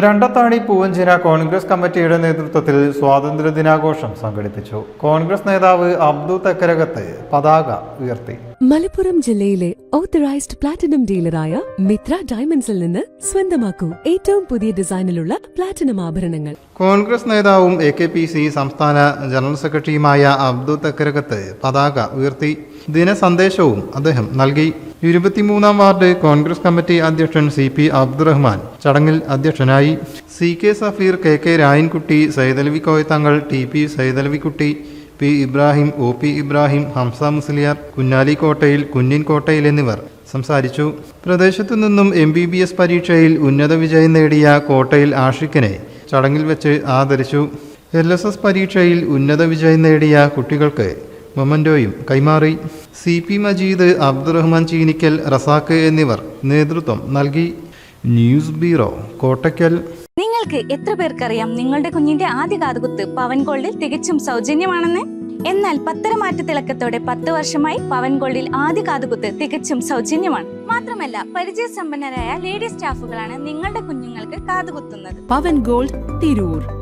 രണ്ടത്താണി പൂവഞ്ചിന കോൺഗ്രസ് കമ്മിറ്റിയുടെ നേതൃത്വത്തിൽ സ്വാതന്ത്ര്യ ദിനാഘോഷം സംഘടിപ്പിച്ചു. കോൺഗ്രസ് നേതാവ് അബ്ദു തെക്കരകത്ത് പതാക ഉയർത്തി. മലപ്പുറം ജില്ലയിലെ ഓത്തറൈസ്ഡ് പ്ലാറ്റിനം ഡീലറായ മിത്ര ഡയമണ്ട്സിൽ നിന്ന് സ്വന്തമാക്കൂ ഏറ്റവും പുതിയ ഡിസൈനിലുള്ള പ്ലാറ്റിനം ആഭരണങ്ങൾ. കോൺഗ്രസ് നേതാവും എ കെ പി സി സംസ്ഥാന ജനറൽ സെക്രട്ടറിയുമായ അബ്ദു തെക്കരകത്ത് പതാക ഉയർത്തി. ദിനസന്ദേശവും അദ്ദേഹം നൽകി. ഇരുപത്തിമൂന്നാം വാർഡ് കോൺഗ്രസ് കമ്മിറ്റി അധ്യക്ഷൻ സി പി അബ്ദുറഹ്മാൻ. ചടങ്ങിൽ അധ്യക്ഷനായി C K Safeer K K Rayankutty Saithalavi Koyathangal T P Saithalavikutty P Ibrahim O P Ibrahim Hamsa Musliyar Kunhali Kottayil Kunhin Kottayil എന്നിവർ സംസാരിച്ചു. പ്രദേശത്തു നിന്നും എം ബി ബി എസ് പരീക്ഷയിൽ ഉന്നത വിജയം നേടിയ കോട്ടയിൽ ആഷിഖിനെ ചടങ്ങിൽ വെച്ച് ആദരിച്ചു. എൽ എസ് എസ് പരീക്ഷയിൽ ഉന്നത വിജയം നേടിയ കുട്ടികൾക്ക് മൊമന്റോയും കൈമാറി. സി പി മജീദ് അബ്ദുറഹ്മാൻ ചീനിക്കൽ റസാക്ക് എന്നിവർ നേതൃത്വം നൽകി. News bureau Kottakkal. നിങ്ങൾക്ക് എത്ര പേർക്കറിയാം നിങ്ങളുടെ കുഞ്ഞിന്റെ ആദ്യ കാതുകുത്ത് പവൻ ഗോൾഡിൽ തികച്ചും സൗജന്യമാണെന്ന്? എന്നാൽ പത്തര മാറ്റ തിളക്കത്തോടെ പത്ത് വർഷമായി പവൻ ഗോൾഡിൽ ആദ്യ കാതുകുത്ത് തികച്ചും സൗജന്യമാണ്. മാത്രമല്ല പരിചയസമ്പന്നരായ ലേഡി സ്റ്റാഫുകളാണ് നിങ്ങളുടെ കുഞ്ഞുങ്ങൾക്ക് കാതുകുത്തുന്നത്. Pavan gold Tirur.